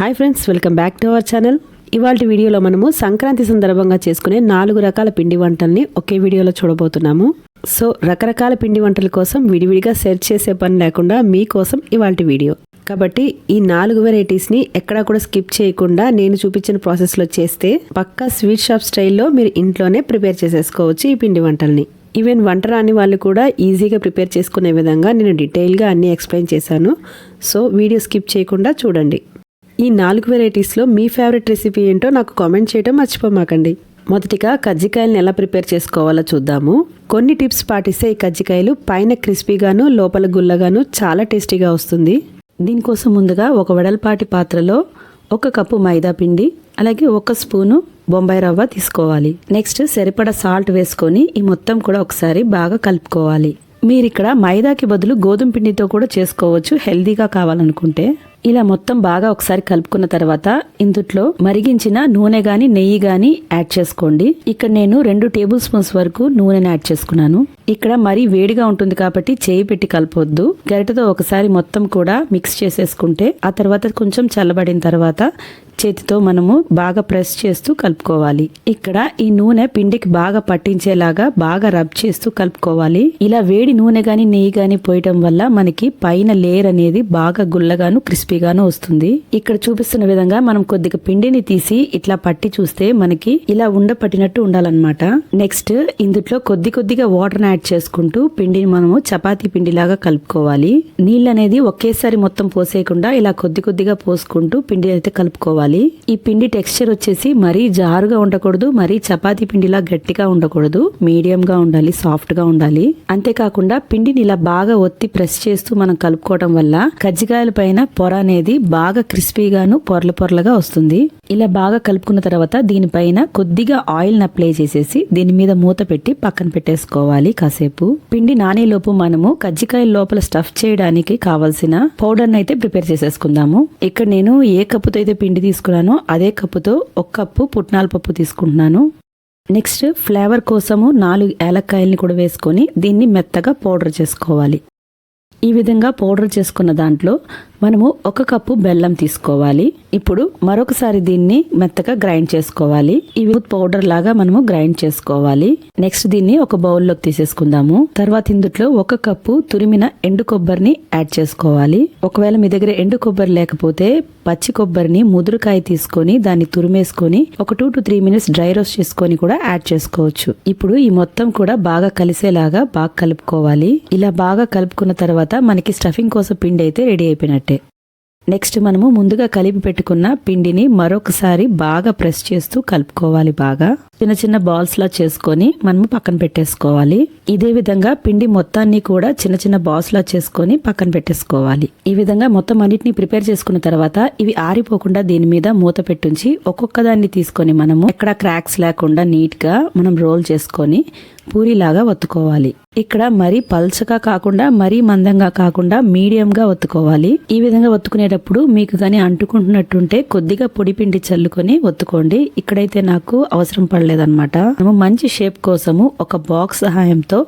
Hi friends welcome back to our channel. ఇవాళ వీడియోలో మనము సంక్రాంతి సందర్భంగా చేసుకునే నాలుగు రకాల పిండి వంటల్ని ఒకే వీడియోలో చూడబోతున్నాము. సో రకరకాల పిండి వంటల కోసం విడివిడిగా సెర్చ్ చేసే పని లేకుండా మీకోసం ఇవాళ వీడియో. కాబట్టి ఈ నాలుగు వెరైటీస్ని ఎక్కడా కూడా స్కిప్ చేయకుండా నేను చూపించిన ప్రాసెస్లో చేస్తే పక్కా స్వీట్ షాప్ స్టైల్లో మీరు ఇంట్లోనే ప్రిపేర్ చేసేసుకోవచ్చు ఈ పిండి వంటల్ని. ఈవెన్ వంట రాని వాళ్ళు కూడా ఈజీగా ప్రిపేర్ చేసుకునే విధంగా నేను డీటెయిల్గా అన్నీ ఎక్స్ప్లెయిన్ చేశాను. సో వీడియో స్కిప్ చేయకుండా చూడండి. ఈ నాలుగు వెరైటీస్లో మీ ఫేవరెట్ రెసిపీ ఏంటో నాకు కామెంట్ చేయడం మర్చిపోమాకండి. మొదటిగా కజ్జికాయలను ఎలా ప్రిపేర్ చేసుకోవాలో చూద్దాము. కొన్ని టిప్స్ పాటిస్తే ఈ కజ్జికాయలు పైన క్రిస్పీగాను లోపల గుల్లగాను చాలా టేస్టీగా వస్తుంది. దీనికోసం ముందుగా ఒక వెడల్పాటి పాత్రలో ఒక కప్పు మైదా పిండి అలాగే ఒక స్పూను బొంబాయి రవ్వ తీసుకోవాలి. నెక్స్ట్ సరిపడా సాల్ట్ వేసుకొని ఈ మొత్తం కూడా ఒకసారి బాగా కలుపుకోవాలి. మీరు ఇక్కడ మైదాకి బదులు గోధుమ పిండితో కూడా చేసుకోవచ్చు హెల్దీగా కావాలనుకుంటే. ఇలా మొత్తం బాగా ఒకసారి కలుపుకున్న తర్వాత ఇందుట్లో మరిగించిన నూనె గాని నెయ్యి గాని యాడ్ చేసుకోండి. ఇక్కడ నేను రెండు టేబుల్ స్పూన్స్ వరకు నూనెని యాడ్ చేసుకున్నాను. ఇక్కడ మరీ వేడిగా ఉంటుంది కాబట్టి చేయి పెట్టి కలపొద్దు. గరిటతో ఒకసారి మొత్తం కూడా మిక్స్ చేసేసుకుంటే ఆ తర్వాత కొంచెం చల్లబడిన తర్వాత చేతితో మనము బాగా ప్రెస్ చేస్తూ కలుపుకోవాలి. ఇక్కడ ఈ నూనె పిండికి బాగా పట్టించేలాగా బాగా రబ్ చేస్తూ కలుపుకోవాలి. ఇలా వేడి నూనె గాని నెయ్యి గాని పోయటం వల్ల మనకి పైన లేయర్ అనేది బాగా గుల్లగాను క్రిస్పీగాను వస్తుంది. ఇక్కడ చూపిస్తున్న విధంగా మనం కొద్దిగా పిండిని తీసి ఇట్లా పట్టి చూస్తే మనకి ఇలా ఉండ పట్టినట్టు ఉండాలన్నమాట. నెక్స్ట్ ఇందులో కొద్ది కొద్దిగా వాటర్ యాడ్ చేసుకుంటూ పిండిని మనము చపాతీ పిండిలాగా కలుపుకోవాలి. నీళ్ళు అనేది ఒకేసారి మొత్తం పోసేయకుండా ఇలా కొద్ది కొద్దిగా పోసుకుంటూ పిండి అయితే కలుపుకోవాలి. ఈ పిండి టెక్స్చర్ వచ్చేసి మరీ జారుగా ఉండకూడదు మరీ చపాతీ పిండిలా గట్టిగా ఉండకూడదు మీడియం గా ఉండాలి సాఫ్ట్గా ఉండాలి. అంతేకాకుండా పిండిని ఇలా బాగా ఒత్తి ప్రెస్ చేస్తూ మనం కలుపుకోవడం వల్ల కజ్జికాయల పైన పొర అనేది బాగా క్రిస్పీగాను పొరల పొరలుగా వస్తుంది. ఇలా బాగా కలుపుకున్న తర్వాత దీనిపైన కొద్దిగా ఆయిల్ అప్లై చేసేసి దీని మీద మూత పెట్టి పక్కన పెట్టేసుకోవాలి కాసేపు. పిండి నానేలోపు మనము కజ్జికాయ లోపల స్టఫ్ చేయడానికి కావాల్సిన పౌడర్ అయితే ప్రిపేర్ చేసేసుకుందాము. ఇక్కడ నేను ఏ కప్పుతో అయితే పిండి తీసుకున్నానో అదే కప్పుతో ఒక కప్పు పుట్నాల పప్పు తీసుకుంటున్నాను. నెక్స్ట్ ఫ్లేవర్ కోసము నాలుగు ఏలక్కాయల్ని కూడా వేసుకొని దీన్ని మెత్తగా పౌడర్ చేసుకోవాలి. ఈ విధంగా పౌడర్ చేసుకున్న దాంట్లో మనము ఒక కప్పు బెల్లం తీసుకోవాలి. ఇప్పుడు మరొకసారి దీన్ని మెత్తగా గ్రైండ్ చేసుకోవాలి. ఇవి పౌడర్ లాగా మనము గ్రైండ్ చేసుకోవాలి. నెక్స్ట్ దీన్ని ఒక బౌల్లోకి తీసేసుకుందాము. తర్వాత ఇందుట్లో ఒక కప్పు తురిమిన ఎండు కొబ్బరిని యాడ్ చేసుకోవాలి. ఒకవేళ మీ దగ్గర ఎండు కొబ్బరి లేకపోతే పచ్చి కొబ్బరిని ముదురుకాయ తీసుకొని దాన్ని తురిమేసుకొని ఒక two to three minutes dry roast చేసుకొని కూడా యాడ్ చేసుకోవచ్చు. ఇప్పుడు ఈ మొత్తం కూడా బాగా కలిసేలాగా బాగా కలుపుకోవాలి. ఇలా బాగా కలుపుకున్న తర్వాత మనకి స్టఫింగ్ కోసం పిండి అయితే రెడీ అయిపోయినట్టు. నెక్స్ట్ మనము ముందుగా కలిపి పెట్టుకున్న పిండిని మరొకసారి బాగా ప్రెస్ చేస్తూ కలుపుకోవాలి బాగా. చిన్న చిన్న బాల్స్ లా చేసుకొని మనము పక్కన పెట్టేసుకోవాలి. ఇదే విధంగా పిండి మొత్తాన్ని కూడా చిన్న చిన్న బాల్స్ లా చేసుకొని పక్కన పెట్టేసుకోవాలి. ఈ విధంగా మొత్తం అన్నిటిని ప్రిపేర్ చేసుకున్న తర్వాత ఇవి ఆరిపోకుండా దీని మీద మూత పెట్టుంచి ఒక్కొక్క దాన్ని తీసుకొని మనము ఎక్కడ క్రాక్స్ లేకుండా నీట్గా మనం రోల్ చేసుకొని పూరిలాగా ఒత్తుకోవాలి. ఇక్కడ మరీ పల్చగా కాకుండా మరీ మందంగా కాకుండా మీడియం గా ఒత్తుకోవాలి. ఈ విధంగా ఒత్తుకునేటప్పుడు మీకు గాని అంటుకుంటున్నట్టుంటే కొద్దిగా పొడి పిండి చల్లుకొని ఒత్తుకోండి. ఇక్కడైతే నాకు అవసరం పడలేదు. పడలేదన్నమాట మనము మంచి షేప్ కోసము ఒక బాక్స్ సహాయంతో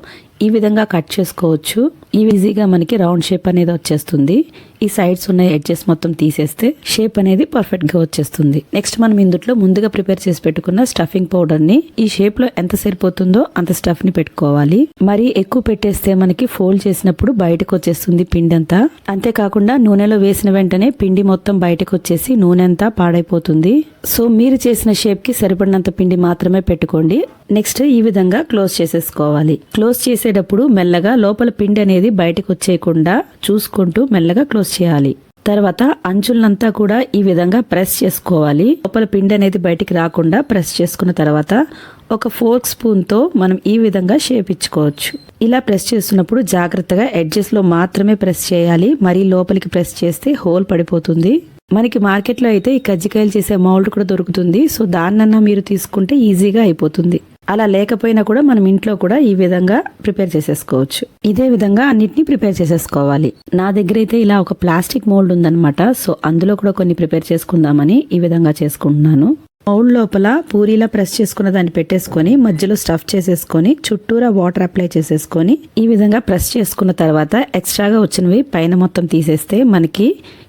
ఈ విధంగా కట్ చేసుకోవచ్చు. ఈ ఈజీగా మనకి రౌండ్ షేప్ అనేది వచ్చేస్తుంది. ఈ సైడ్స్ ఉన్న ఎడ్జెస్ మొత్తం తీసేస్తే షేప్ అనేది పర్ఫెక్ట్గా వచ్చేస్తుంది. నెక్స్ట్ మనం ఇందులో ముందుగా ప్రిపేర్ చేసి పెట్టుకున్న స్టఫింగ్ పౌడర్ని ఈ షేప్లో ఎంత సరిపోతుందో అంత స్టఫ్ని పెట్టుకోవాలి. మరి ఎక్కువ పెట్టేస్తే మనకి ఫోల్డ్ చేసినప్పుడు బయటకు వచ్చేస్తుంది పిండి అంతా అంతేకాకుండా నూనెలో వేసిన వెంటనే పిండి మొత్తం బయటకు వచ్చేసి నూనె అంతా పాడైపోతుంది. సో మీరు చేసిన షేప్కి సరిపడినంత పిండి మాత్రమే పెట్టుకోండి. నెక్స్ట్ ఈ విధంగా క్లోజ్ చేసేసుకోవాలి. క్లోజ్ చేసేటప్పుడు మెల్లగా లోపల పిండి అనేది బయటకు వచ్చేయకుండా చూసుకుంటూ మెల్లగా క్లోజ్ చేయాలి. తర్వాత అంచులనంతా కూడా ఈ విధంగా ప్రెస్ చేసుకోవాలి. లోపల పిండి అనేది బయటికి రాకుండా ప్రెస్ చేసుకున్న తర్వాత ఒక ఫోర్క్ స్పూన్తో మనం ఈ విధంగా షేప్ ఇచ్చుకోవచ్చు. ఇలా ప్రెస్ చేస్తున్నప్పుడు జాగ్రత్తగా ఎడ్జెస్లో మాత్రమే ప్రెస్ చేయాలి. మరీ లోపలికి ప్రెస్ చేస్తే హోల్ పడిపోతుంది. మనకి మార్కెట్లో అయితే ఈ కజ్జికాయలు చేసే మౌల్డ్ కూడా దొరుకుతుంది. సో దాన్నన్నా మీరు తీసుకుంటే ఈజీగా అయిపోతుంది. అలా లేకపోయినా కూడా మనం ఇంట్లో కూడా ఈ విధంగా ప్రిపేర్ చేసేసుకోవచ్చు. ఇదే విధంగా అన్నిటిని ప్రిపేర్ చేసేసుకోవాలి. నా దగ్గర అయితే ఇలా ఒక ప్లాస్టిక్ మోల్డ్ ఉందన్నమాట. సో అందులో కూడా కొన్ని ప్రిపేర్ చేసుకుందామని ఈ విధంగా చేసుకుంటున్నాను. బౌల్ లోపల పూరీలా ప్రెస్ చేసుకున్న దాన్ని పెట్టేసుకొని మధ్యలో స్టఫ్ చేసేసుకొని చుట్టూరా వాటర్ అప్లై చేసేసుకొని ఈ విధంగా ప్రెస్ చేసుకున్న తర్వాత ఎక్స్ట్రాగా వచ్చినవి పైన మొత్తం తీసేస్తే మనకి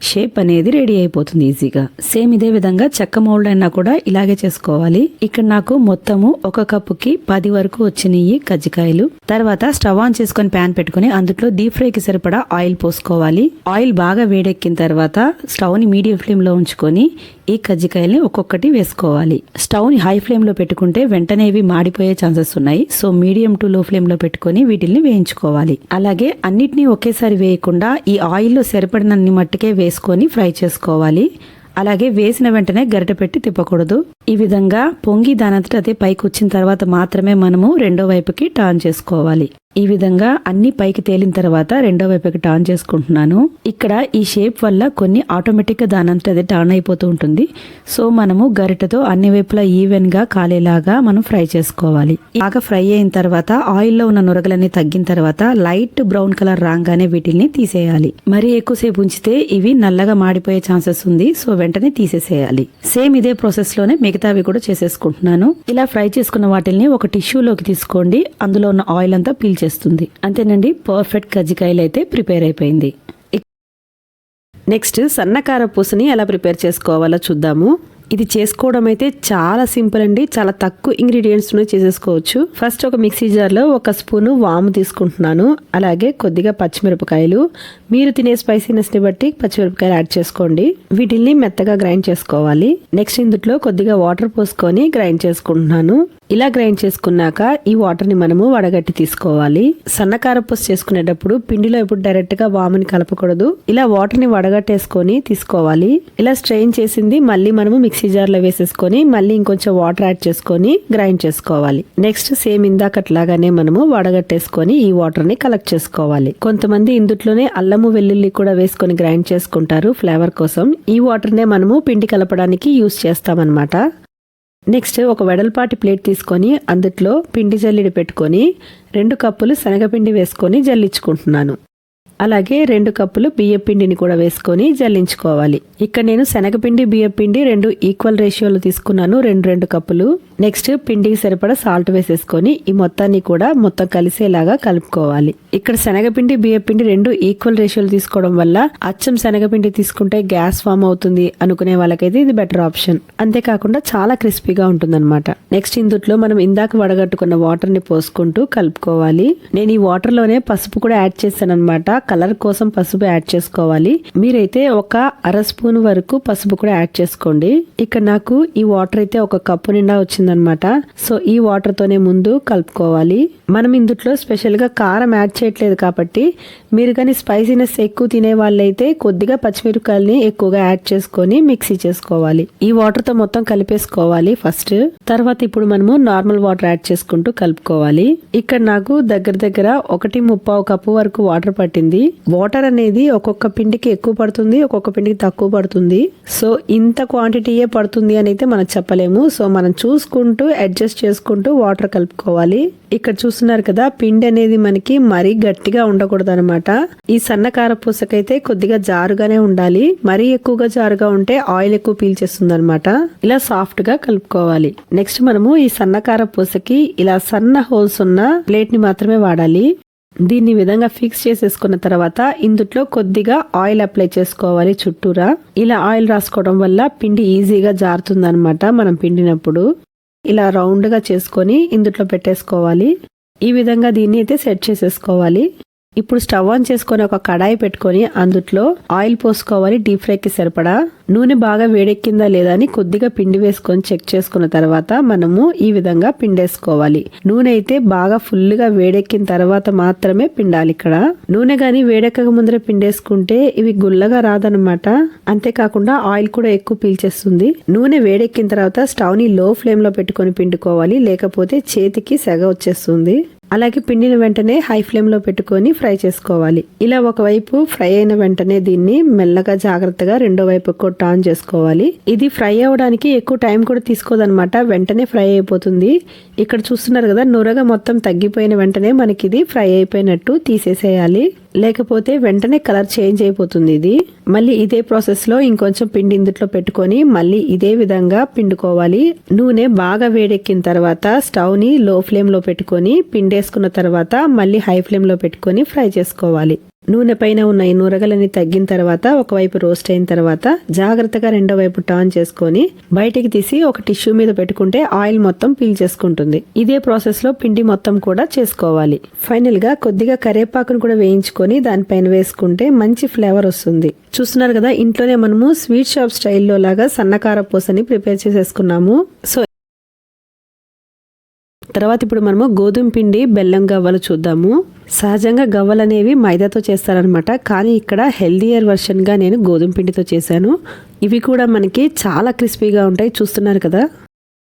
షేప్ అనేది రెడీ అయిపోతుంది ఈజీగా. సేమ్ ఇదే విధంగా చెక్క మౌల్డ్ అయినా కూడా ఇలాగే చేసుకోవాలి. ఇక్కడ నాకు మొత్తము ఒక కప్పుకి పది వరకు వచ్చినాయి కజ్జికాయలు. తర్వాత స్టవ్ ఆన్ చేసుకొని ప్యాన్ పెట్టుకొని అందులో డీప్ ఫ్రైకి సరిపడా ఆయిల్ పోసుకోవాలి. ఆయిల్ బాగా వేడెక్కిన తర్వాత స్టవ్ని మీడియం ఫ్లేమ్లో ఉంచుకొని ఈ కజ్జికాయల్ని ఒక్కొక్కటి వేసుకోవాలి. స్టవ్ని హై ఫ్లేమ్లో పెట్టుకుంటే వెంటనే ఇవి మాడిపోయే ఛాన్సెస్ ఉన్నాయి. సో మీడియం టు లో ఫ్లేమ్లో పెట్టుకొని వీటిల్ని వేయించుకోవాలి. అలాగే అన్నిటినీ ఒకేసారి వేయకుండా ఈ ఆయిల్లో సరిపడినన్ని మట్టుకే వేసుకొని ఫ్రై చేసుకోవాలి. అలాగే వేసిన వెంటనే గరిట పెట్టి తిప్పకూడదు. ఈ విధంగా పొంగి దానంతట అదే పైకి వచ్చిన తర్వాత మాత్రమే మనము రెండో వైపుకి టర్న్ చేసుకోవాలి. ఈ విధంగా అన్ని పైకి తేలిన తర్వాత రెండో వైపుకి టర్న్ చేసుకుంటున్నాను. ఇక్కడ ఈ షేప్ వల్ల కొన్ని ఆటోమేటిక్గా దానంతట అదే టర్న్ అయిపోతూ ఉంటుంది. సో మనము గరిటతో అన్ని వైపులా ఈవెన్గా కాలేలాగా మనం ఫ్రై చేసుకోవాలి. బాగా ఫ్రై అయిన తర్వాత ఆయిల్లో ఉన్న నురగలన్నీ తగ్గిన తర్వాత లైట్ బ్రౌన్ కలర్ రాగానే వీటిని తీసేయాలి. మరి ఎక్కువసేపు ఉంచితే ఇవి నల్లగా మాడిపోయే ఛాన్సెస్ ఉంది. సో వెంటనే తీసేసేయాలి. సేమ్ ఇదే ప్రాసెస్లోనే మిగతావి కూడా చేసేసుకుంటున్నాను. ఇలా ఫ్రై చేసుకున్న వాటిల్ని ఒక టిష్యూలోకి తీసుకోండి. అందులో ఉన్న ఆయిల్ అంతా పీల్చేస్తుంది అంతేనండి పర్ఫెక్ట్ కజ్జికాయలు అయితే ప్రిపేర్ అయిపోయింది. నెక్స్ట్ సన్నకార పూసని ఎలా ప్రిపేర్ చేసుకోవాలో చూద్దాము. ఇది చేసుకోవడం అయితే చాలా సింపుల్ అండి. చాలా తక్కువ ఇంగ్రీడియంట్స్ చేసేసుకోవచ్చు. ఫస్ట్ ఒక మిక్సీ జార్లో ఒక స్పూను వాము తీసుకుంటున్నాను. అలాగే కొద్దిగా పచ్చిమిరపకాయలు. మీరు తినే స్పైసీనెస్ని బట్టి పచ్చిమిరపకాయలు యాడ్ చేసుకోండి. వీటిల్ని మెత్తగా గ్రైండ్ చేసుకోవాలి. నెక్స్ట్ ఇందులో కొద్దిగా వాటర్ పోసుకొని గ్రైండ్ చేసుకుంటున్నాను. ఇలా గ్రైండ్ చేసుకున్నాక ఈ వాటర్ని మనము వడగట్టి తీసుకోవాలి. సన్నకార పూస చేసుకునేటప్పుడు పిండిలో ఇప్పుడు డైరెక్ట్గా వాముని కలపకూడదు. ఇలా వాటర్ని వడగట్టేసుకొని తీసుకోవాలి. ఇలా స్ట్రెయిన్ చేసింది మళ్ళీ మనము మిక్సీ జార్లో వేసేసుకొని మళ్ళీ ఇంకొంచెం వాటర్ యాడ్ చేసుకొని గ్రైండ్ చేసుకోవాలి. నెక్స్ట్ సేమ్ ఇందాకట్లాగానే మనము వడగట్టేసుకొని ఈ వాటర్ని కలెక్ట్ చేసుకోవాలి. కొంతమంది ఇందుట్లోనే అల్లము వెల్లుల్లి కూడా వేసుకొని గ్రైండ్ చేసుకుంటారు ఫ్లేవర్ కోసం. ఈ వాటర్ నే మనము పిండి కలపడానికి యూస్ చేస్తామన్నమాట. నెక్స్ట్ ఒక వెడల్పాటి ప్లేట్ తీసుకొని అందుట్లో పిండి జల్లిడి పెట్టుకొని రెండు కప్పులు శనగపిండి వేసుకొని జల్లించుకుంటున్నాను. అలాగే రెండు కప్పులు బియ్యపిండిని కూడా వేసుకొని జల్లించుకోవాలి. ఇక్కడ నేను శనగపిండి బియ్యపిండి రెండు ఈక్వల్ రేషియోలో తీసుకున్నాను. రెండు రెండు కప్పులు. నెక్స్ట్ పిండికి సరిపడా సాల్ట్ వేసేసుకొని ఈ మొత్తాన్ని కూడా మొత్తం కలిసేలాగా కలుపుకోవాలి. ఇక్కడ శనగపిండి బియ్యపిండి రెండు ఈక్వల్ రేషియోలు తీసుకోవడం వల్ల అచ్చం శనగపిండి తీసుకుంటే గ్యాస్ ఫామ్ అవుతుంది అనుకునే వాళ్ళకైతే ఇది బెటర్ ఆప్షన్ అంతేకాకుండా చాలా క్రిస్పీగా ఉంటుందన్నమాట. నెక్స్ట్ ఇందుట్లో మనం ఇందాక వడగట్టుకున్న వాటర్ని పోసుకుంటూ కలుపుకోవాలి. నేను ఈ వాటర్లోనే పసుపు కూడా యాడ్ చేశాను అనమాట కలర్ కోసం పసుపు యాడ్ చేసుకోవాలి. మీరైతే ఒక అర స్పూన్ వరకు పసుపు కూడా యాడ్ చేసుకోండి. ఇక్కడ నాకు ఈ వాటర్ అయితే ఒక కప్పు నిండా వచ్చిందనమాట. సో ఈ వాటర్ తోనే ముందు కలుపుకోవాలి. మనం ఇందుట్లో స్పెషల్గా కారం యాడ్ చేయట్లేదు కాబట్టి మీరు కానీ స్పైసీనెస్ ఎక్కువ తినే వాళ్ళైతే కొద్దిగా పచ్చిమిరపకాయలని ఎక్కువగా యాడ్ చేసుకొని మిక్సీ చేసుకోవాలి. ఈ వాటర్తో మొత్తం కలిపేసుకోవాలి ఫస్ట్. తర్వాత ఇప్పుడు మనము నార్మల్ వాటర్ యాడ్ చేసుకుంటూ కలుపుకోవాలి. ఇక్కడ నాకు దగ్గర దగ్గర ఒకటి ముప్పావు కప్పు వరకు వాటర్ పట్టింది. వాటర్ అనేది ఒక్కొక్క పిండికి ఎక్కువ పడుతుంది ఒక్కొక్క పిండికి తక్కువ పడుతుంది. సో ఇంత క్వాంటిటీయే పడుతుంది అని అయితే మనం చెప్పలేము. సో మనం చూసుకుంటూ అడ్జస్ట్ చేసుకుంటూ వాటర్ కలుపుకోవాలి. ఇక్కడ చూస్తున్నారు కదా పిండి అనేది మనకి మరీ గట్టిగా ఉండకూడదు అనమాట ఈ సన్నకార పూసకైతే కొద్దిగా జారుగానే ఉండాలి. మరీ ఎక్కువగా జారుగా ఉంటే ఆయిల్ ఎక్కువ పీల్చేస్తుంది అనమాట ఇలా సాఫ్ట్గా కలుపుకోవాలి. నెక్స్ట్ మనము ఈ సన్నకార పూసకి ఇలా సన్న హోల్స్ ఉన్న ప్లేట్ని మాత్రమే వాడాలి. దీన్ని విధంగా ఫిక్స్ చేసేసుకున్న తర్వాత ఇందుట్లో కొద్దిగా ఆయిల్ అప్లై చేసుకోవాలి చుట్టూరా. ఇలా ఆయిల్ రాసుకోవడం వల్ల పిండి ఈజీగా జారుతుంది మనం పిండినప్పుడు. ఇలా రౌండ్గా చేసుకొని ఇందుట్లో పెట్టేసుకోవాలి. ఈ విధంగా దీన్ని అయితే సెట్ చేసేసుకోవాలి. ఇప్పుడు స్టవ్ ఆన్ చేసుకొని ఒక కడాయి పెట్టుకొని అందుట్లో ఆయిల్ పోసుకోవాలి డీప్ ఫ్రైకి సరిపడా నూనె బాగా వేడెక్కిందా లేదా అని కొద్దిగా పిండి వేసుకొని చెక్ చేసుకున్న తర్వాత మనము ఈ విధంగా పిండేసుకోవాలి. నూనె అయితే బాగా ఫుల్గా వేడెక్కిన తర్వాత మాత్రమే పిండాలి ఇక్కడ. నూనె గాని వేడెక్కక ముందరే పిండేసుకుంటే ఇవి గుల్లగా రాదనమాట అంతేకాకుండా ఆయిల్ కూడా ఎక్కువ పీల్చేస్తుంది. నూనె వేడెక్కిన తర్వాత స్టవ్ని లో ఫ్లేమ్లో పెట్టుకొని పిండుకోవాలి లేకపోతే చేతికి సెగ వచ్చేస్తుంది. అలాగే పిండిన వెంటనే హై ఫ్లేమ్లో పెట్టుకొని ఫ్రై చేసుకోవాలి. ఇలా ఒకవైపు ఫ్రై అయిన వెంటనే దీన్ని మెల్లగా జాగ్రత్తగా రెండో వైపు కూడా టర్న్ చేసుకోవాలి. ఇది ఫ్రై అవ్వడానికి ఎక్కువ టైం కూడా తీసుకోదనమాట వెంటనే ఫ్రై అయిపోతుంది. ఇక్కడ చూస్తున్నారు కదా నురగ మొత్తం తగ్గిపోయిన వెంటనే మనకి ఇది ఫ్రై అయిపోయినట్టు తీసేసేయాలి. లేకపోతే వెంటనే కలర్ చేంజ్ అయిపోతుంది ఇది. మళ్ళీ ఇదే ప్రాసెస్లో ఇంకొంచెం పిండి ఇందుట్లో పెట్టుకొని మళ్ళీ ఇదే విధంగా పిండుకోవాలి. నూనె బాగా వేడెక్కిన తర్వాత స్టవ్ని లో ఫ్లేమ్లో పెట్టుకొని వేసుకున్న తర్వాత మళ్ళీ హై ఫ్లేమ్లో పెట్టుకొని ఫ్రై చేసుకోవాలి. నూనె పైన ఉన్న ఈ నూరగలని తగ్గిన తర్వాత ఒకవైపు రోస్ట్ అయిన తర్వాత జాగ్రత్తగా రెండో వైపు టర్న్ చేసుకొని బయటికి తీసి ఒక టిష్యూ మీద పెట్టుకుంటే ఆయిల్ మొత్తం పీల్ చేసుకుంటుంది. ఇదే ప్రాసెస్లో పిండి మొత్తం కూడా చేసుకోవాలి. ఫైనల్గా కొద్దిగా కరేపాకును కూడా వేయించుకొని దానిపైన వేసుకుంటే మంచి ఫ్లేవర్ వస్తుంది. చూస్తున్నారు కదా ఇంట్లోనే మనము స్వీట్ షాప్ స్టైల్లో లాగా సన్నకార పూసని ప్రిపేర్ చేసేసుకున్నాము. సో తర్వాత ఇప్పుడు మనము గోధుమ పిండి బెల్లం గవ్వలు చూద్దాము. సహజంగా గవ్వలు అనేవి మైదాతో చేస్తారనమాట కానీ ఇక్కడ హెల్దియర్ వర్షన్గా నేను గోధుమ పిండితో చేశాను. ఇవి కూడా మనకి చాలా క్రిస్పీగా ఉంటాయి. చూస్తున్నారు కదా?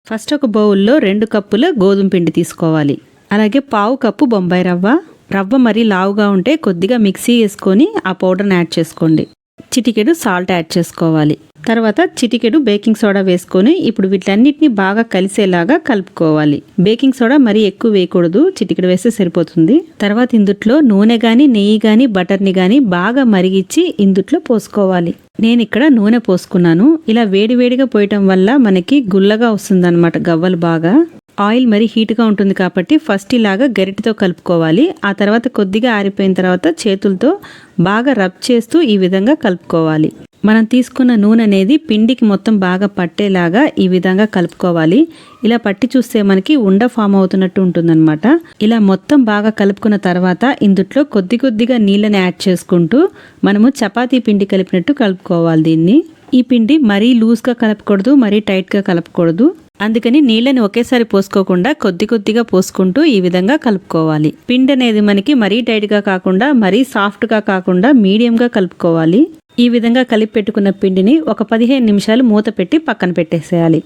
ఫస్ట్ ఒక బౌల్లో రెండు కప్పుల గోధుమ పిండి తీసుకోవాలి. అలాగే పావు కప్పు బొంబాయి రవ్వ. రవ్వ మరీ లావుగా ఉంటే కొద్దిగా మిక్సీ వేసుకొని ఆ పౌడర్ని యాడ్ చేసుకోండి. చిటికెడు సాల్ట్ యాడ్ చేసుకోవాలి. తర్వాత చిటికెడు బేకింగ్ సోడా వేసుకొని ఇప్పుడు వీటన్నిటిని బాగా కలిసేలాగా కలుపుకోవాలి. బేకింగ్ సోడా మరీ ఎక్కువ వేయకూడదు చిటికెడు వేస్తే సరిపోతుంది. తర్వాత ఇందుట్లో నూనె కానీ నెయ్యి కానీ బటర్ని కానీ బాగా మరిగిచ్చి ఇందుట్లో పోసుకోవాలి. నేను ఇక్కడ నూనె పోసుకున్నాను. ఇలా వేడివేడిగా పోయటం వల్ల మనకి గుల్లగా వస్తుంది గవ్వలు బాగా. ఆయిల్ మరి హీట్గా ఉంటుంది కాబట్టి ఫస్ట్ ఇలాగా గరిటతో కలుపుకోవాలి. ఆ తర్వాత కొద్దిగా ఆరిపోయిన తర్వాత చేతులతో బాగా రబ్ చేస్తూ ఈ విధంగా కలుపుకోవాలి. మనం తీసుకున్న నూనె అనేది పిండికి మొత్తం బాగా పట్టేలాగా ఈ విధంగా కలుపుకోవాలి. ఇలా పట్టి చూస్తే మనకి ఉండ ఫామ్ అవుతున్నట్టు ఉంటుందన్నమాట. ఇలా మొత్తం బాగా కలుపుకున్న తర్వాత ఇందుట్లో కొద్ది కొద్దిగా నీళ్ళని యాడ్ చేసుకుంటూ మనము చపాతీ పిండి కలిపినట్టు కలుపుకోవాలి దీన్ని. ఈ పిండి మరీ లూజ్గా కలపకూడదు మరీ టైట్గా కలపకూడదు. అందుకని నీళ్ళని ఒకేసారి పోసుకోకుండా కొద్ది కొద్దిగా పోసుకుంటూ ఈ విధంగా కలుపుకోవాలి. పిండి అనేది మనకి మరీ టైట్గా కాకుండా మరీ సాఫ్ట్గా కాకుండా మీడియంగా కలుపుకోవాలి. ఈ విధంగా కలిపి పెట్టుకున్న పిండిని ఒక పదిహేను నిమిషాలు మూత పెట్టి పక్కన పెట్టేసేయాలి.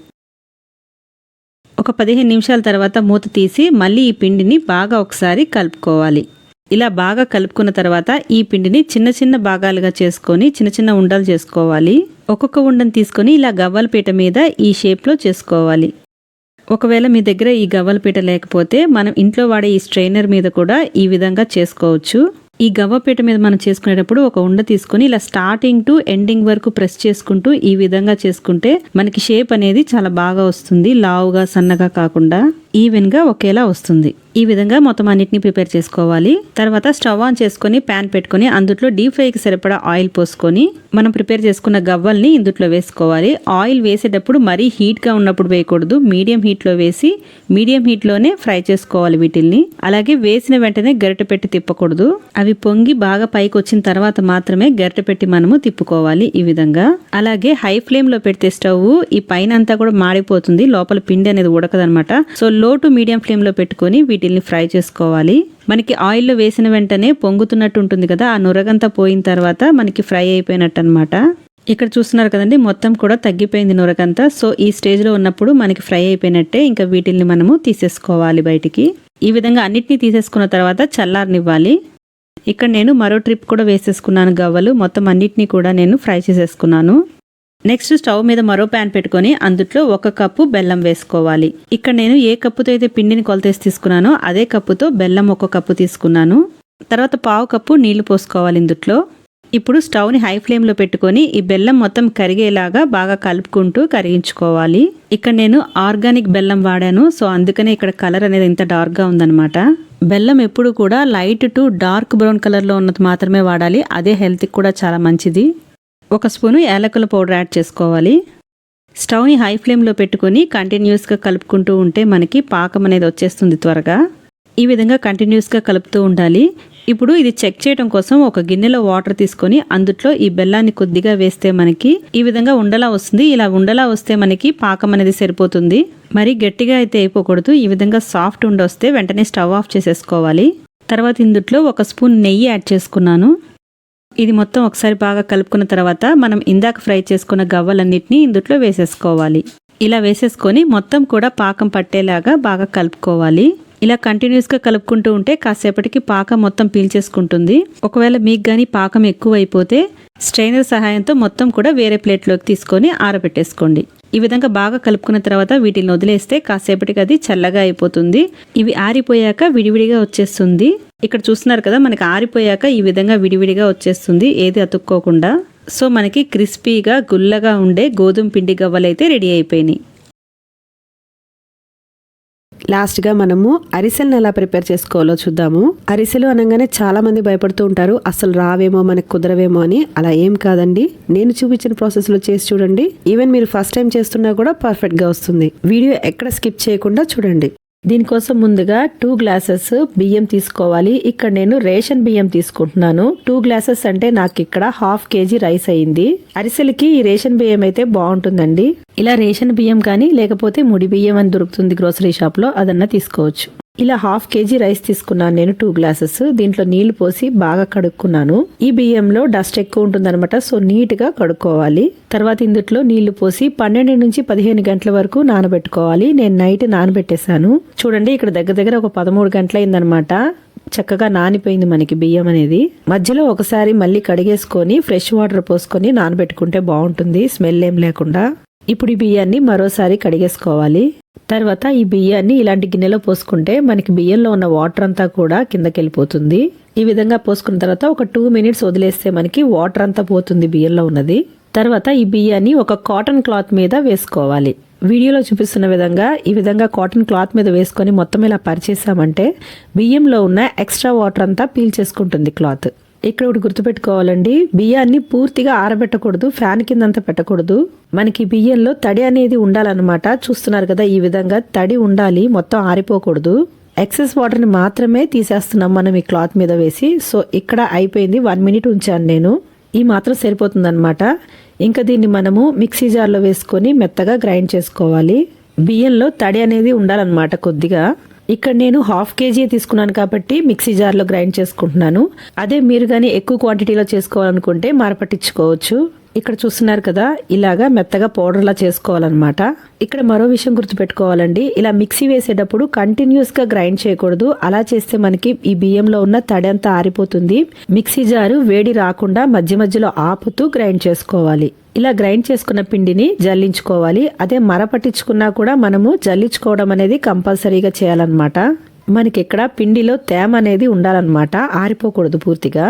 ఒక పదిహేను నిమిషాల తర్వాత మూత తీసి మళ్ళీ ఈ పిండిని బాగా ఒకసారి కలుపుకోవాలి. ఇలా బాగా కలుపుకున్న తర్వాత ఈ పిండిని చిన్న చిన్న భాగాలుగా చేసుకొని చిన్న చిన్న ఉండలు చేసుకోవాలి. ఒక్కొక్క ఉండను తీసుకొని ఇలా గవ్వల పీట మీద ఈ షేప్లో చేసుకోవాలి. ఒకవేళ మీ దగ్గర ఈ గవ్వల పీట లేకపోతే మనం ఇంట్లో వాడే ఈ స్ట్రైనర్ మీద కూడా ఈ విధంగా చేసుకోవచ్చు. ఈ గవ్వపేట మీద మనం చేసుకునేటప్పుడు ఒక ఉండ తీసుకొని ఇలా స్టార్టింగ్ టు ఎండింగ్ వరకు ప్రెస్ చేసుకుంటూ ఈ విధంగా చేసుకుంటే మనకి షేప్ అనేది చాలా బాగా వస్తుంది లావుగా సన్నగా కాకుండా ఈవెన్గా ఒకేలా వస్తుంది. ఈ విధంగా మొత్తం అన్నిటిని ప్రిపేర్ చేసుకోవాలి. తర్వాత స్టవ్ ఆన్ చేసుకొని ప్యాన్ పెట్టుకొని అందులో డీప్ ఫ్రైకి సరిపడా ఆయిల్ పోసుకొని మనం ప్రిపేర్ చేసుకున్న గవ్వల్ని ఇందుట్లో వేసుకోవాలి. ఆయిల్ వేసేటప్పుడు మరీ హీట్గా ఉన్నప్పుడు వేయకూడదు. మీడియం హీట్లో వేసి మీడియం హీట్లోనే ఫ్రై చేసుకోవాలి వీటిల్ని. అలాగే వేసిన వెంటనే గరిట పెట్టి తిప్పకూడదు. అవి పొంగి బాగా పైకి వచ్చిన తర్వాత మాత్రమే గరిట పెట్టి మనము తిప్పుకోవాలి ఈ విధంగా. అలాగే హై ఫ్లేమ్లో పెడితే స్టవ్ ఈ పైన అంతా కూడా మాడిపోతుంది. లోపల పిండి అనేది ఉడకదనమాట సో లో టు మీడియం ఫ్లేమ్లో పెట్టుకొని వీటిల్ని ఫ్రై చేసుకోవాలి. మనకి ఆయిల్లో వేసిన వెంటనే పొంగుతున్నట్టు ఉంటుంది కదా ఆ నురగంతా పోయిన తర్వాత మనకి ఫ్రై అయిపోయినట్టు అనమాట ఇక్కడ చూస్తున్నారు కదండి మొత్తం కూడా తగ్గిపోయింది నురగంతా. సో ఈ స్టేజ్లో ఉన్నప్పుడు మనకి ఫ్రై అయిపోయినట్టే ఇంకా వీటిల్ని మనము తీసేసుకోవాలి బయటికి. ఈ విధంగా అన్నిటినీ తీసేసుకున్న తర్వాత చల్లారనివ్వాలి. ఇక్కడ నేను మరో ట్రిప్ కూడా వేసేసుకున్నాను గవ్వలు. మొత్తం అన్నిటినీ కూడా నేను ఫ్రై చేసేసుకున్నాను. నెక్స్ట్ స్టవ్ మీద మరో ప్యాన్ పెట్టుకొని అందుట్లో ఒక కప్పు బెల్లం వేసుకోవాలి. ఇక్కడ నేను ఏ కప్పుతో అయితే పిండిని కొలతేసి తీసుకున్నానో అదే కప్పుతో బెల్లం ఒక కప్పు తీసుకున్నాను. తర్వాత పావు కప్పు నీళ్ళు పోసుకోవాలి ఇందుట్లో. ఇప్పుడు స్టవ్ని హై ఫ్లేమ్లో పెట్టుకొని ఈ బెల్లం మొత్తం కరిగేలాగా బాగా కలుపుకుంటూ కరిగించుకోవాలి. ఇక్కడ నేను ఆర్గానిక్ బెల్లం వాడాను సో అందుకనే ఇక్కడ కలర్ అనేది ఇంత డార్క్గా ఉందన్నమాట. బెల్లం ఎప్పుడు కూడా లైట్ టు డార్క్ బ్రౌన్ కలర్లో ఉన్నది మాత్రమే వాడాలి అదే హెల్త్కి కూడా చాలా మంచిది. ఒక స్పూను యాలకుల పౌడర్ యాడ్ చేసుకోవాలి. స్టవ్ని హై ఫ్లేమ్లో పెట్టుకొని కంటిన్యూస్గా కలుపుకుంటూ ఉంటే మనకి పాకం అనేది వచ్చేస్తుంది త్వరగా. ఈ విధంగా కంటిన్యూస్గా కలుపుతూ ఉండాలి. ఇప్పుడు ఇది చెక్ చేయడం కోసం ఒక గిన్నెలో వాటర్ తీసుకొని అందుట్లో ఈ బెల్లాన్ని కొద్దిగా వేస్తే మనకి ఈ విధంగా ఉండలా వస్తుంది. ఇలా ఉండలా వస్తే మనకి పాకం అనేది సరిపోతుంది. మరి గట్టిగా అయితే అయిపోకూడదు. ఈ విధంగా సాఫ్ట్ ఉండొస్తే వెంటనే స్టవ్ ఆఫ్ చేసేసుకోవాలి. తర్వాత ఇందుట్లో ఒక స్పూన్ నెయ్యి యాడ్ చేసుకున్నాను. ఇది మొత్తం ఒకసారి బాగా కలుపుకున్న తర్వాత మనం ఇందాక ఫ్రై చేసుకున్న గవ్వలన్నిటిని ఇందుట్లో వేసేసుకోవాలి. ఇలా వేసేసుకొని మొత్తం కూడా పాకం పట్టేలాగా బాగా కలుపుకోవాలి. ఇలా కంటిన్యూస్గా కలుపుకుంటూ ఉంటే కాసేపటికి పాకం మొత్తం పీల్చేసుకుంటుంది. ఒకవేళ మీకు కానీ పాకం ఎక్కువ అయిపోతే స్ట్రైనర్ సహాయంతో మొత్తం కూడా వేరే ప్లేట్లోకి తీసుకొని ఆరబెట్టేసుకోండి. ఈ విధంగా బాగా కలుపుకున్న తర్వాత వీటిని వదిలేస్తే కాసేపటికి అది చల్లగా అయిపోతుంది. ఇవి ఆరిపోయాక విడివిడిగా వచ్చేస్తుంది. ఇక్కడ చూస్తున్నారు కదా మనకి ఆరిపోయాక ఈ విధంగా విడివిడిగా వచ్చేస్తుంది ఏది అతుక్కోకుండా. సో మనకి క్రిస్పీగా గుల్లగా ఉండే గోధుమ పిండి గవ్వలైతే రెడీ అయిపోయినాయి. లాస్ట్గా మనము అరిసెలను ఎలా ప్రిపేర్ చేసుకోవాలో చూద్దాము. అరిసెలు అనగానే చాలా మంది భయపడుతూ ఉంటారు అసలు రావేమో మనకు కుదరవేమో అని. అలా ఏం కాదండి. నేను చూపించిన ప్రాసెస్లో చేసి చూడండి. ఈవెన్ మీరు ఫస్ట్ టైం చేస్తున్నా కూడా పర్ఫెక్ట్గా వస్తుంది. వీడియో ఎక్కడ స్కిప్ చేయకుండా చూడండి. దీనికోసం ముందుగా టూ గ్లాసెస్ బియ్యం తీసుకోవాలి. ఇక్కడ నేను రేషన్ బియ్యం తీసుకుంటున్నాను. టూ గ్లాసెస్ అంటే నాకు ఇక్కడ హాఫ్ కేజీ రైస్ అయింది. అరిసెలకి ఈ రేషన్ బియ్యం అయితే బాగుంటుందండి. ఇలా రేషన్ బియ్యం కానీ లేకపోతే ముడి బియ్యం అని దొరుకుతుంది గ్రోసరీ షాప్లో అదన్నా తీసుకోవచ్చు. ఇలా హాఫ్ కేజీ రైస్ తీసుకున్నాను నేను టూ గ్లాసెస్. దీంట్లో నీళ్ళు పోసి బాగా కడుక్కున్నాను. ఈ బియ్యంలో డస్ట్ ఎక్కువ ఉంటుందన్నమాట సో నీట్గా కడుక్కోవాలి. తర్వాత ఇందుట్లో నీళ్ళు పోసి పన్నెండు నుంచి పదిహేను గంటల వరకు నానబెట్టుకోవాలి. నేను నైట్ నానబెట్టేశాను. చూడండి ఇక్కడ దగ్గర దగ్గర ఒక పదమూడు గంటలైందనమాట చక్కగా నానిపోయింది మనకి బియ్యం అనేది. మధ్యలో ఒకసారి మళ్ళీ కడిగేసుకొని ఫ్రెష్ వాటర్ పోసుకొని నానబెట్టుకుంటే బాగుంటుంది. స్మెల్ ఏం లేకుండా. ఇప్పుడు ఈ బియ్యాన్ని మరోసారి కడిగేసుకోవాలి. తర్వాత ఈ బియ్యాన్ని ఇలాంటి గిన్నెలో పోసుకుంటే మనకి బియ్యంలో ఉన్న వాటర్ అంతా కూడా కిందకి వెళ్ళిపోతుంది ఈ విధంగా పోసుకున్న తర్వాత ఒక టూ మినిట్స్ వదిలేస్తే మనకి వాటర్ అంతా పోతుంది బియ్యంలో ఉన్నది. తర్వాత ఈ బియ్యాన్ని ఒక కాటన్ క్లాత్ మీద వేసుకోవాలి. వీడియోలో చూపిస్తున్న విధంగా ఈ విధంగా కాటన్ క్లాత్ మీద వేసుకొని మొత్తం ఇలా పరిచేసామంటే బియ్యంలో ఉన్న ఎక్స్ట్రా వాటర్ అంతా పీల్చేసుకుంటుంది క్లాత్. ఇక్కడ ఒకటి గుర్తుపెట్టుకోవాలండి. బియ్యాన్ని పూర్తిగా ఆరబెట్టకూడదు ఫ్యాన్ కిందంతా పెట్టకూడదు. మనకి బియ్యంలో తడి అనేది ఉండాలన్నమాట. చూస్తున్నారు కదా ఈ విధంగా తడి ఉండాలి మొత్తం ఆరిపోకూడదు. ఎక్సెస్ వాటర్ని మాత్రమే తీసేస్తున్నాం మనం ఈ క్లాత్ మీద వేసి. సో ఇక్కడ అయిపోయింది వన్ మినిట్ ఉంచాను నేను. ఈ మాత్రం సరిపోతుందన్నమాట. ఇంకా దీన్ని మనము మిక్సీ జార్లో వేసుకొని మెత్తగా గ్రైండ్ చేసుకోవాలి. బియ్యంలో తడి అనేది ఉండాలన్నమాట కొద్దిగా. ఇక్కడ నేను హాఫ్ కేజీ తీసుకున్నాను కాబట్టి మిక్సీ జార్లో గ్రైండ్ చేసుకుంటున్నాను. అదే మీరు కానీ ఎక్కువ క్వాంటిటీలో చేసుకోవాలనుకుంటే మార్పట్టించుకోవచ్చు. ఇక్కడ చూస్తున్నారు కదా ఇలాగా మెత్తగా పౌడర్లా చేసుకోవాలన్నమాట. ఇక్కడ మరో విషయం గుర్తుపెట్టుకోవాలండి. ఇలా మిక్సీ వేసేటప్పుడు కంటిన్యూస్గా గ్రైండ్ చేయకూడదు. అలా చేస్తే మనకి ఈ బియ్యంలో ఉన్న తడి అంతా ఆరిపోతుంది. మిక్సీ జారు వేడి రాకుండా మధ్య మధ్యలో ఆపుతూ గ్రైండ్ చేసుకోవాలి. ఇలా గ్రైండ్ చేసుకున్న పిండిని జల్లించుకోవాలి. అదే మర పట్టించుకున్నా కూడా మనము జల్లించుకోవడం అనేది కంపల్సరీగా చేయాలన్నమాట. మనకి ఇక్కడ పిండిలో తేమ అనేది ఉండాలన్నమాట. ఆరిపోకూడదు పూర్తిగా.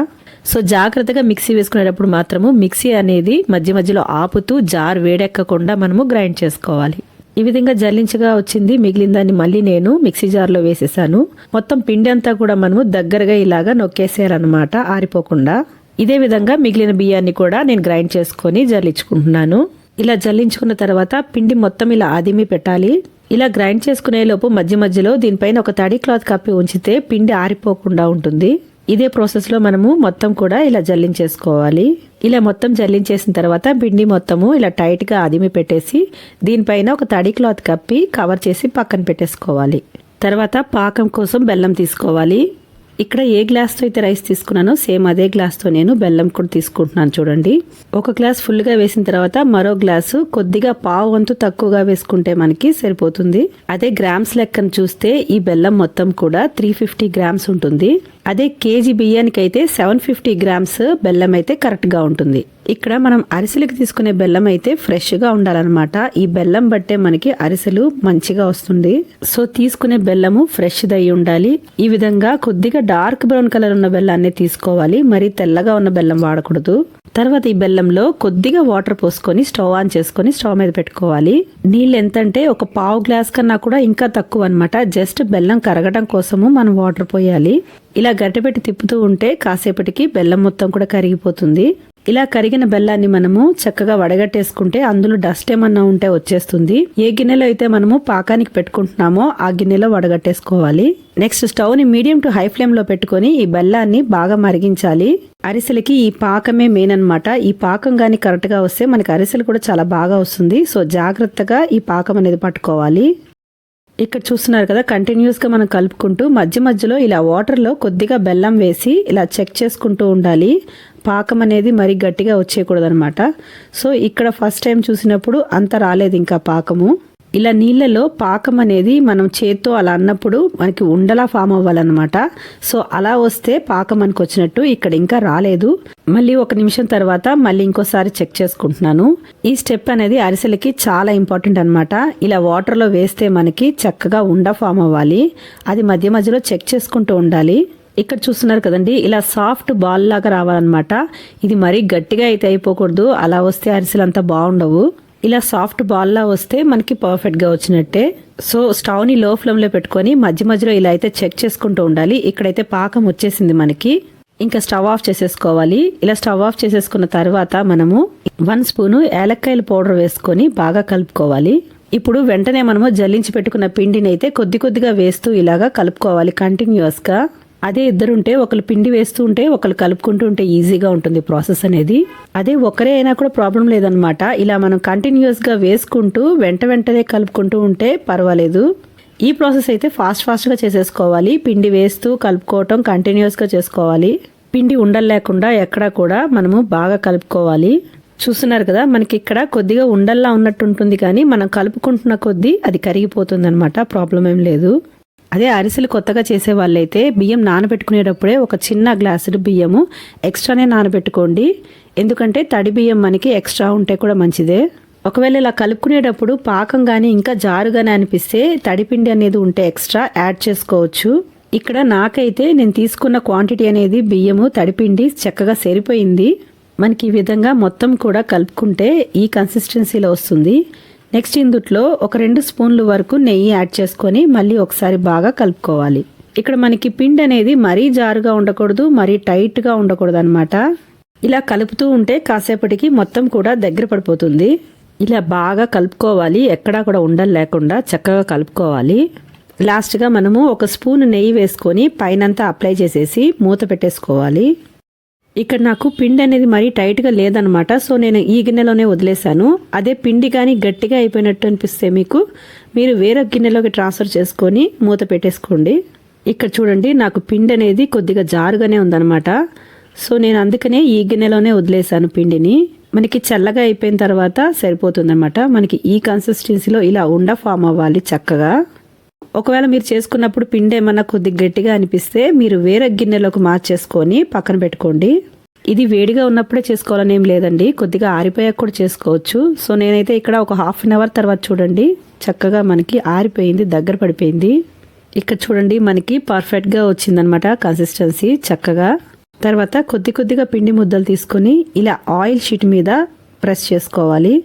సో జాగ్రత్తగా మిక్సీ వేసుకునేటప్పుడు మాత్రము మిక్సీ అనేది మధ్య మధ్యలో ఆపుతూ జార్ వేడెక్కకుండా మనము గ్రైండ్ చేసుకోవాలి. ఈ విధంగా జల్లించగా వచ్చింది మిగిలిన దాన్ని మళ్ళీ నేను మిక్సీ జార్లో వేసేసాను. మొత్తం పిండి అంతా కూడా మనము దగ్గరగా ఇలాగా నొక్కేసేయాలన్నమాట ఆరిపోకుండా. ఇదే విధంగా మిగిలిన బియ్యాన్ని కూడా నేను గ్రైండ్ చేసుకొని జల్లించుకుంటున్నాను. ఇలా జల్లించుకున్న తర్వాత పిండి మొత్తం ఇలా ఆదిమి పెట్టాలి. ఇలా గ్రైండ్ చేసుకునే లోపు మధ్య మధ్యలో దీనిపైన ఒక తడి క్లాత్ కప్పి ఉంచితే పిండి ఆరిపోకుండా ఉంటుంది. ఇదే ప్రాసెస్లో మనము మొత్తం కూడా ఇలా జల్లించేసుకోవాలి. ఇలా మొత్తం జల్లించేసిన తర్వాత పిండి మొత్తము ఇలా టైట్గా అదిమి పెట్టేసి దీనిపైన ఒక తడి క్లాత్ కప్పి కవర్ చేసి పక్కన పెట్టేసుకోవాలి. తర్వాత పాకం కోసం బెల్లం తీసుకోవాలి. ఇక్కడ ఏ గ్లాస్తో అయితే రైస్ తీసుకున్నానో సేమ్ అదే గ్లాస్తో నేను బెల్లం కూడా తీసుకుంటున్నాను చూడండి. ఒక గ్లాస్ ఫుల్గా వేసిన తర్వాత మరో గ్లాసు కొద్దిగా పావు వంతు తక్కువగా వేసుకుంటే మనకి సరిపోతుంది. అదే గ్రామ్స్ లెక్కను చూస్తే ఈ బెల్లం మొత్తం కూడా త్రీ ఫిఫ్టీ గ్రామ్స్ ఉంటుంది. అదే కేజీ బియ్యానికి అయితే సెవెన్ ఫిఫ్టీ గ్రామ్స్ బెల్లం అయితే కరెక్ట్గా ఉంటుంది. ఇక్కడ మనం అరిసెలకు తీసుకునే బెల్లం అయితే ఫ్రెష్గా ఉండాలన్నమాట. ఈ బెల్లం బట్టే మనకి అరిసెలు మంచిగా వస్తుంది. సో తీసుకునే బెల్లము ఫ్రెష్ దయి ఉండాలి. ఈ విధంగా కొద్దిగా డార్క్ బ్రౌన్ కలర్ ఉన్న బెల్లాన్ని తీసుకోవాలి. మరి తెల్లగా ఉన్న బెల్లం వాడకూడదు. తర్వాత ఈ బెల్లంలో కొద్దిగా వాటర్ పోసుకొని స్టవ్ ఆన్ చేసుకొని స్టవ్ మీద పెట్టుకోవాలి. నీళ్ళు ఎంతంటే ఒక పావు గ్లాస్ కన్నా కూడా ఇంకా తక్కువ అనమాట జస్ట్ బెల్లం కరగడం కోసము మనం వాటర్ పోయాలి. ఇలా గడ్డపెట్టి తిప్పుతూ ఉంటే కాసేపటికి బెల్లం మొత్తం కూడా కరిగిపోతుంది. ఇలా కరిగిన బెల్లాన్ని మనము చక్కగా వడగట్టేసుకుంటే అందులో డస్ట్ ఏమన్నా ఉంటే వచ్చేస్తుంది. ఏ గిన్నెలో అయితే మనము పాకానికి పెట్టుకుంటున్నామో ఆ గిన్నెలో వడగట్టేసుకోవాలి. నెక్స్ట్ స్టవ్ని మీడియం టు హై ఫ్లేమ్లో పెట్టుకొని ఈ బెల్లాన్ని బాగా మరిగించాలి. అరిసెలకి ఈ పాకమే మెయిన్ అనమాట ఈ పాకం గాని కరెక్ట్గా వస్తే మనకి అరిసెలు కూడా చాలా బాగా వస్తుంది. సో జాగ్రత్తగా ఈ పాకం అనేది పట్టుకోవాలి. ఇక్కడ చూస్తున్నారు కదా కంటిన్యూస్గా మనం కలుపుకుంటూ మధ్య మధ్యలో ఇలా వాటర్లో కొద్దిగా బెల్లం వేసి ఇలా చెక్ చేసుకుంటూ ఉండాలి. పాకం అనేది మరి గట్టిగా వచ్చేయకూడదనమాట సో ఇక్కడ ఫస్ట్ టైం చూసినప్పుడు అంత రాలేదు ఇంకా పాకము. ఇలా నీళ్ళలో పాకం అనేది మనం చేత్తో అలా అన్నప్పుడు మనకి ఉండలా ఫామ్ అవ్వాలన్నమాట. సో అలా వస్తే పాకం మనకు వచ్చినట్టు ఇక్కడ ఇంకా రాలేదు. మళ్ళీ ఒక నిమిషం తర్వాత మళ్ళీ ఇంకోసారి చెక్ చేసుకుంటున్నాను. ఈ స్టెప్ అనేది అరిసెలకి చాలా ఇంపార్టెంట్ అనమాట ఇలా వాటర్లో వేస్తే మనకి చక్కగా ఉండ ఫామ్ అవ్వాలి. అది మధ్య మధ్యలో చెక్ చేసుకుంటూ ఉండాలి. ఇక్కడ చూస్తున్నారు కదండి ఇలా సాఫ్ట్ బాల్ లాగా రావాలన్నమాట. ఇది మరీ గట్టిగా అయితే అయిపోకూడదు. అలా వస్తే అరిసెలు అంతా బాగుండవు. ఇలా సాఫ్ట్ బాల్లా వస్తే మనకి పర్ఫెక్ట్గా వచ్చినట్టే. సో స్టవ్ని లో ఫ్లేమ్లో పెట్టుకొని మధ్య మధ్యలో ఇలా అయితే చెక్ చేసుకుంటూ ఉండాలి. ఇక్కడైతే పాకం వచ్చేసింది మనకి. ఇంకా స్టవ్ ఆఫ్ చేసేసుకోవాలి. ఇలా స్టవ్ ఆఫ్ చేసేసుకున్న తర్వాత మనము వన్ స్పూను ఏలక్కాయల పౌడర్ వేసుకొని బాగా కలుపుకోవాలి. ఇప్పుడు వెంటనే మనము జల్లించి పెట్టుకున్న పిండిని అయితే కొద్ది కొద్దిగా వేస్తూ ఇలాగా కలుపుకోవాలి కంటిన్యూస్గా అదే ఇద్దరుంటే ఒకరు పిండి వేస్తూ ఉంటే ఒకరు కలుపుకుంటూ ఉంటే ఈజీగా ఉంటుంది ప్రాసెస్ అనేది. అదే ఒకరే అయినా కూడా ప్రాబ్లం లేదనమాట ఇలా మనం కంటిన్యూస్గా వేసుకుంటూ వెంట వెంటనే కలుపుకుంటూ ఉంటే పర్వాలేదు. ఈ ప్రాసెస్ అయితే ఫాస్ట్ ఫాస్ట్గా చేసేసుకోవాలి. పిండి వేస్తూ కలుపుకోవటం కంటిన్యూస్గా చేసుకోవాలి. పిండి ఉండలు లేకుండా ఎక్కడా కూడా మనము బాగా కలుపుకోవాలి. చూస్తున్నారు కదా మనకి ఇక్కడ కొద్దిగా ఉండల్లా ఉన్నట్టు ఉంటుంది కానీ మనం కలుపుకుంటున్న కొద్దీ అది కరిగిపోతుంది అనమాట ప్రాబ్లం ఏం లేదు. అదే అరిసెలు కొత్తగా చేసే వాళ్ళైతే బియ్యం నానబెట్టుకునేటప్పుడే ఒక చిన్న గ్లాసుడు బియ్యము ఎక్స్ట్రానే నానబెట్టుకోండి. ఎందుకంటే తడి బియ్యం మనకి ఎక్స్ట్రా ఉంటే కూడా మంచిదే. ఒకవేళ ఇలా కలుపుకునేటప్పుడు పాకం కానీ ఇంకా జారుగానే అనిపిస్తే తడిపిండి అనేది ఉంటే ఎక్స్ట్రా యాడ్ చేసుకోవచ్చు. ఇక్కడ నాకైతే నేను తీసుకున్న క్వాంటిటీ అనేది బియ్యము తడిపిండి చక్కగా సరిపోయింది. మనకి ఈ విధంగా మొత్తం కూడా కలుపుకుంటే ఈ కన్సిస్టెన్సీలో వస్తుంది. నెక్స్ట్ ఇందుట్లో ఒక రెండు స్పూన్లు వరకు నెయ్యి యాడ్ చేసుకొని మళ్ళీ ఒకసారి బాగా కలుపుకోవాలి. ఇక్కడ మనకి పిండి అనేది మరీ జారుగా ఉండకూడదు మరీ టైట్గా ఉండకూడదు అనమాట ఇలా కలుపుతూ ఉంటే కాసేపటికి మొత్తం కూడా దగ్గర పడిపోతుంది. ఇలా బాగా కలుపుకోవాలి ఎక్కడా కూడా ఉండలు లేకుండా చక్కగా కలుపుకోవాలి. లాస్ట్గా మనము ఒక స్పూన్ నెయ్యి వేసుకొని పైనంతా అప్లై చేసేసి మూత పెట్టేసుకోవాలి. ఇక్కడ నాకు పిండి అనేది మరీ టైట్గా లేదనమాట సో నేను ఈ గిన్నెలోనే వదిలేశాను. అదే పిండి కానీ గట్టిగా అయిపోయినట్టు అనిపిస్తే మీకు మీరు వేరే గిన్నెలోకి ట్రాన్స్ఫర్ చేసుకొని మూత పెట్టేసుకోండి. ఇక్కడ చూడండి నాకు పిండి అనేది కొద్దిగా జారుగానే ఉందన్నమాట. సో నేను అందుకనే ఈ గిన్నెలోనే వదిలేశాను పిండిని. మనకి చల్లగా అయిపోయిన తర్వాత సరిపోతుందన్నమాట. మనకి ఈ కన్సిస్టెన్సీలో ఇలా ఉండ ఫామ్ అవ్వాలి చక్కగా. ఒకవేళ మీరు చేసుకున్నప్పుడు పిండి ఏమన్నా కొద్ది గట్టిగా అనిపిస్తే మీరు వేరే గిన్నెలోకి మార్చేసుకొని పక్కన పెట్టుకోండి. ఇది వేడిగా ఉన్నప్పుడే చేసుకోవాలని ఏం లేదండి. కొద్దిగా ఆరిపోయాక కూడా చేసుకోవచ్చు. సో నేనైతే ఇక్కడ ఒక హాఫ్ అన్ అవర్ తర్వాత చూడండి. చక్కగా మనకి ఆరిపోయింది దగ్గర పడిపోయింది. ఇక్కడ చూడండి మనకి పర్ఫెక్ట్గా వచ్చిందనమాట కన్సిస్టెన్సీ చక్కగా. తర్వాత కొద్ది కొద్దిగా పిండి ముద్దలు తీసుకొని ఇలా ఆయిల్ షీట్ మీద ప్రెస్ చేసుకోవాలి.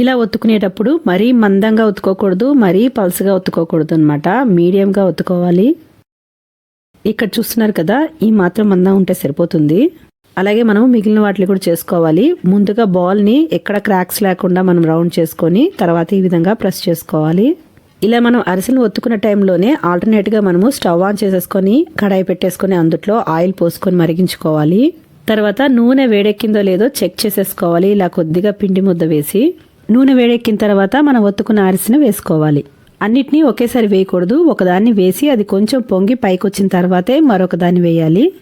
ఇలా ఒత్తుకునేటప్పుడు మరీ మందంగా ఒత్తుకోకూడదు మరీ పల్సగా ఒత్తుకోకూడదు అనమాట మీడియంగా ఒత్తుకోవాలి. ఇక్కడ చూస్తున్నారు కదా ఈ మాత్రం మందం ఉంటే సరిపోతుంది. అలాగే మనం మిగిలిన వాటిని కూడా చేసుకోవాలి. ముందుగా బాల్ని ఎక్కడ క్రాక్స్ లేకుండా మనం రౌండ్ చేసుకొని తర్వాత ఈ విధంగా ప్రెస్ చేసుకోవాలి. ఇలా మనం అరిసెలు ఒత్తుకున్న టైంలోనే ఆల్టర్నేట్గా మనము స్టవ్ ఆన్ చేసేసుకొని కడాయి పెట్టేసుకొని అందుట్లో ఆయిల్ పోసుకొని మరిగించుకోవాలి. తర్వాత నూనె వేడెక్కిందో లేదో చెక్ చేసేసుకోవాలి. ఇలా కొద్దిగా పిండి ముద్ద వేసి నూనె వేడెక్కిన తర్వాత మనం ఒత్తుకున్న అరిసెను వేసుకోవాలి. అన్నిటినీ ఒకేసారి వేయకూడదు. ఒకదాన్ని వేసి అది కొంచెం పొంగి పైకి వచ్చిన తర్వాతే మరొక దాన్ని వేయాలి.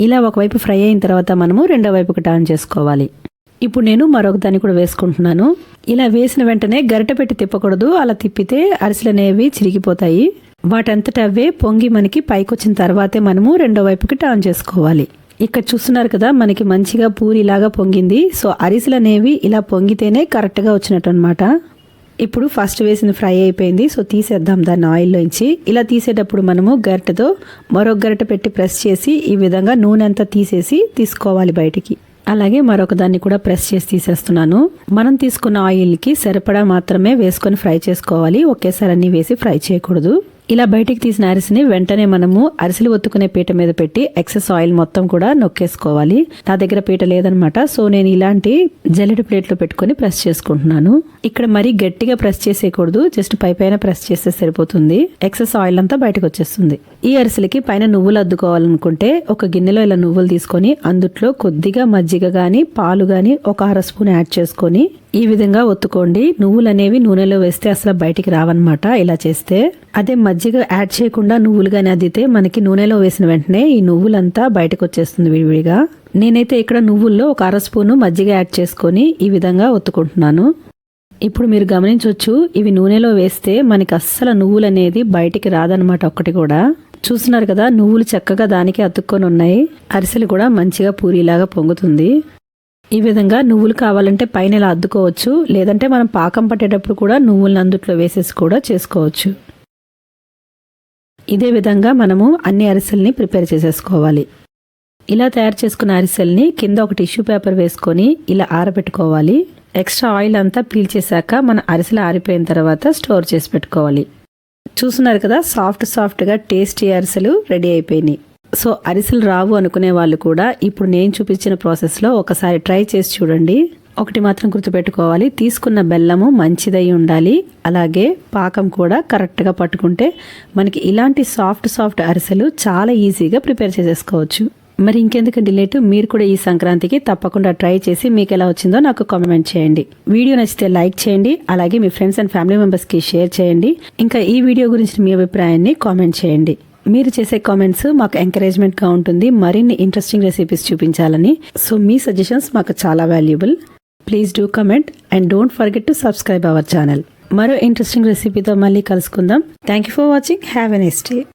ఇలా ఒకవైపు ఫ్రై అయిన తర్వాత మనము రెండో వైపుకి టర్న్ చేసుకోవాలి. ఇప్పుడు నేను మరొక దాన్ని కూడా వేసుకుంటున్నాను. ఇలా వేసిన వెంటనే గరిట పెట్టి తిప్పకూడదు. అలా తిప్పితే అరిసెలు అనేవి చిరిగిపోతాయి. వాటంతట అవే పొంగి మనకి పైకొచ్చిన తర్వాతే మనము రెండో వైపుకి టర్న్ చేసుకోవాలి. ఇక్కడ చూస్తున్నారు కదా మనకి మంచిగా పూరిలాగా పొంగింది. సో అరిసెలు అనేవి ఇలా పొంగితేనే కరెక్ట్గా వచ్చినట్టు అనమాట ఇప్పుడు ఫస్ట్ వేసిన ఫ్రై అయిపోయింది. సో తీసేద్దాం దాన్ని ఆయిల్లోంచి ఇలా తీసేటప్పుడు మనము గరిటెతో మరొక గరిట పెట్టి ప్రెస్ చేసి ఈ విధంగా నూనె అంతా తీసేసి తీసుకోవాలి బయటికి. అలాగే మరొక దాన్ని కూడా ప్రెస్ చేసి తీసేస్తున్నాను. మనం తీసుకున్న ఆయిల్కి సరిపడా మాత్రమే వేసుకొని ఫ్రై చేసుకోవాలి. ఒకేసారి అన్ని వేసి ఫ్రై చేయకూడదు. ఇలా బయటికి తీసిన అరిసిని వెంటనే మనము అరిసెలు ఒత్తుకునే పీట మీద పెట్టి ఎక్సెస్ ఆయిల్ మొత్తం కూడా నొక్కేసుకోవాలి. నా దగ్గర పీట లేదనమాట. సో నేను ఇలాంటి జల్లెడ ప్లేట్లో పెట్టుకొని ప్రెస్ చేసుకుంటున్నాను. ఇక్కడ మరీ గట్టిగా ప్రెస్ చేసేయకూడదు. జస్ట్ పై పైన ప్రెస్ చేస్తే సరిపోతుంది. ఎక్సెస్ ఆయిల్ అంతా బయటకు వచ్చేస్తుంది. ఈ అరిసెలకి పైన నువ్వులు అద్దుకోవాలనుకుంటే ఒక గిన్నెలో ఇలా నువ్వులు తీసుకొని అందుట్లో కొద్దిగా మజ్జిగ కానీ పాలు కానీ ఒక అర స్పూన్ యాడ్ చేసుకొని ఈ విధంగా ఒత్తుకోండి. నువ్వులు అనేవి నూనెలో వేస్తే అసలు బయటికి రావన్నమాట ఇలా చేస్తే. అదే మజ్జిగ యాడ్ చేయకుండా నువ్వులు కానీ అద్దితే మనకి నూనెలో వేసిన వెంటనే ఈ నువ్వులంతా బయటకు వచ్చేస్తుంది విడివిడిగా. నేనైతే ఇక్కడ నువ్వుల్లో ఒక అర స్పూను మజ్జిగ యాడ్ చేసుకొని ఈ విధంగా ఒత్తుకుంటున్నాను. ఇప్పుడు మీరు గమనించవచ్చు ఇవి నూనెలో వేస్తే మనకి అస్సలు నువ్వులు అనేది బయటికి రాదనమాట ఒక్కటి కూడా. చూస్తున్నారు కదా నువ్వులు చక్కగా దానికి అతుక్కొని ఉన్నాయి. అరిసెలు కూడా మంచిగా పూరిలాగా పొంగుతుంది. ఈ విధంగా నువ్వులు కావాలంటే పైన ఇలా అద్దుకోవచ్చు. లేదంటే మనం పాకం పట్టేటప్పుడు కూడా నువ్వులను అందుట్లో వేసేసి కూడా చేసుకోవచ్చు. ఇదే విధంగా మనము అన్ని అరిసెల్ని ప్రిపేర్ చేసేసుకోవాలి. ఇలా తయారు చేసుకున్న అరిసెల్ని కింద ఒక టిష్యూ పేపర్ వేసుకొని ఇలా ఆరబెట్టుకోవాలి. ఎక్స్ట్రా ఆయిల్ అంతా పీల్చేశాక మన అరిసెలు ఆరిపోయిన తర్వాత స్టోర్ చేసి పెట్టుకోవాలి. చూస్తున్నారు కదా సాఫ్ట్ సాఫ్ట్గా టేస్టీ అరిసెలు రెడీ అయిపోయినాయి. సో అరిసెలు రావు అనుకునే వాళ్ళు కూడా ఇప్పుడు నేను చూపించిన ప్రాసెస్లో ఒకసారి ట్రై చేసి చూడండి. ఒకటి మాత్రం గుర్తుపెట్టుకోవాలి. తీసుకున్న బెల్లము మంచిదై ఉండాలి. అలాగే పాకం కూడా కరెక్ట్గా పట్టుకుంటే మనకి ఇలాంటి సాఫ్ట్ సాఫ్ట్ అరిసెలు చాలా ఈజీగా ప్రిపేర్ చేసేసుకోవచ్చు. మరి ఇంకెందుకండి లేటు? మీరు కూడా ఈ సంక్రాంతికి తప్పకుండా ట్రై చేసి మీకు ఎలా వచ్చిందో నాకు కామెంట్ చేయండి. వీడియో నచ్చితే లైక్ చేయండి. అలాగే మీ ఫ్రెండ్స్ అండ్ ఫ్యామిలీ మెంబర్స్కి షేర్ చేయండి. ఇంకా ఈ వీడియో గురించి మీ అభిప్రాయాన్ని కామెంట్ చేయండి. మీరు చేసే కామెంట్స్ మాకు ఎంకరేజ్మెంట్గా ఉంటుంది. మరిన్ని ఇంట్రెస్టింగ్ రెసిపీస్ చూపించాలని. సో మీ సజెషన్స్ మాకు చాలా valuable please do comment and don't forget to subscribe our channel మరో ఇంట్రెస్టింగ్ రెసిపీతో మళ్ళీ కలుసుకుందాం. Thank you for watching have a next day